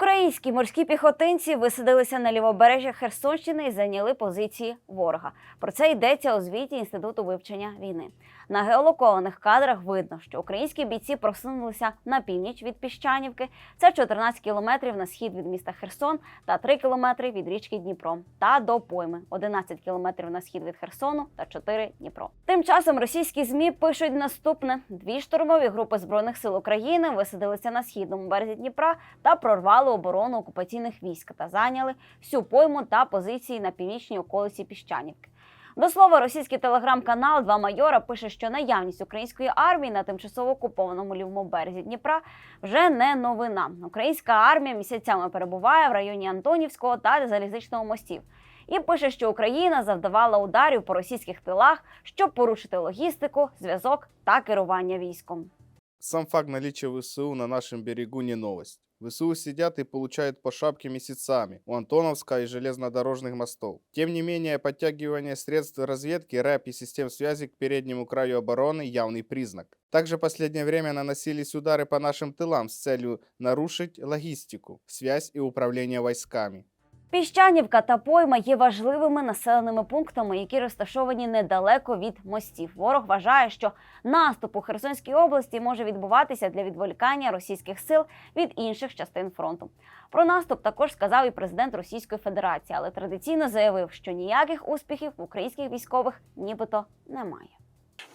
Українські морські піхотинці висадилися на лівобережжя Херсонщини і зайняли позиції ворога. Про це йдеться у звіті Інституту вивчення війни. На геолокованих кадрах видно, що українські бійці просунулися на північ від Піщанівки. Це 14 кілометрів на схід від міста Херсон та 3 кілометри від річки Дніпро та до пойми 11 кілометрів на схід від Херсону та 4 Дніпро. Тим часом російські змі пишуть наступне: дві штурмові групи збройних сил України висадилися на східному березі Дніпра та прорвали оборону окупаційних військ та зайняли всю пойму та позиції на північній околиці Піщанівки. До слова, російський телеграм-канал Два майора пише, що наявність української армії на тимчасово окупованому лівому березі Дніпра вже не новина. Українська армія місяцями перебуває в районі Антонівського та залізничного мостів. І пише, що Україна завдавала ударів по російських тилах, щоб порушити логістику, зв'язок та керування військом. Сам факт наличия ВСУ на нашем берегу не новость. ВСУ сидят и получают по шапке месяцами у Антоновска и железнодорожных мостов. Тем не менее, подтягивание средств разведки, рэп и систем связи к переднему краю обороны – явный признак. Также в последнее время наносились удары по нашим тылам с целью нарушить логистику, связь и управление войсками. Піщанівка та пойма є важливими населеними пунктами, які розташовані недалеко від мостів. Ворог вважає, що наступ у Херсонській області може відбуватися для відволікання російських сил від інших частин фронту. Про наступ також сказав і президент Російської Федерації, але традиційно заявив, що ніяких успіхів в українських військових нібито немає.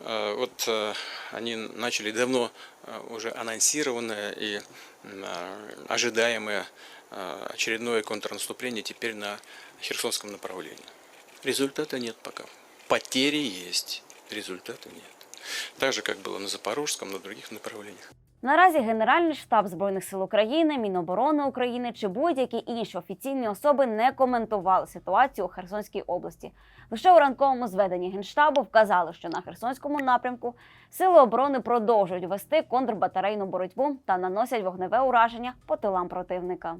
Э, Вот э, они начали давно э, уже анонсированное и м, э, ожидаемое э, очередное контрнаступление теперь на Херсонском направлении. Результата нет пока. Потери есть, результата нет. Так же, как было на Запорожском, на других направлениях. Наразі Генеральний штаб збройних сил України, Міноборони України чи будь-які інші офіційні особи не коментували ситуацію у Херсонській області. Лише у ранковому зведенні генштабу вказали, що на Херсонському напрямку сили оборони продовжують вести контрбатарейну боротьбу та наносять вогневе ураження по тилам противника.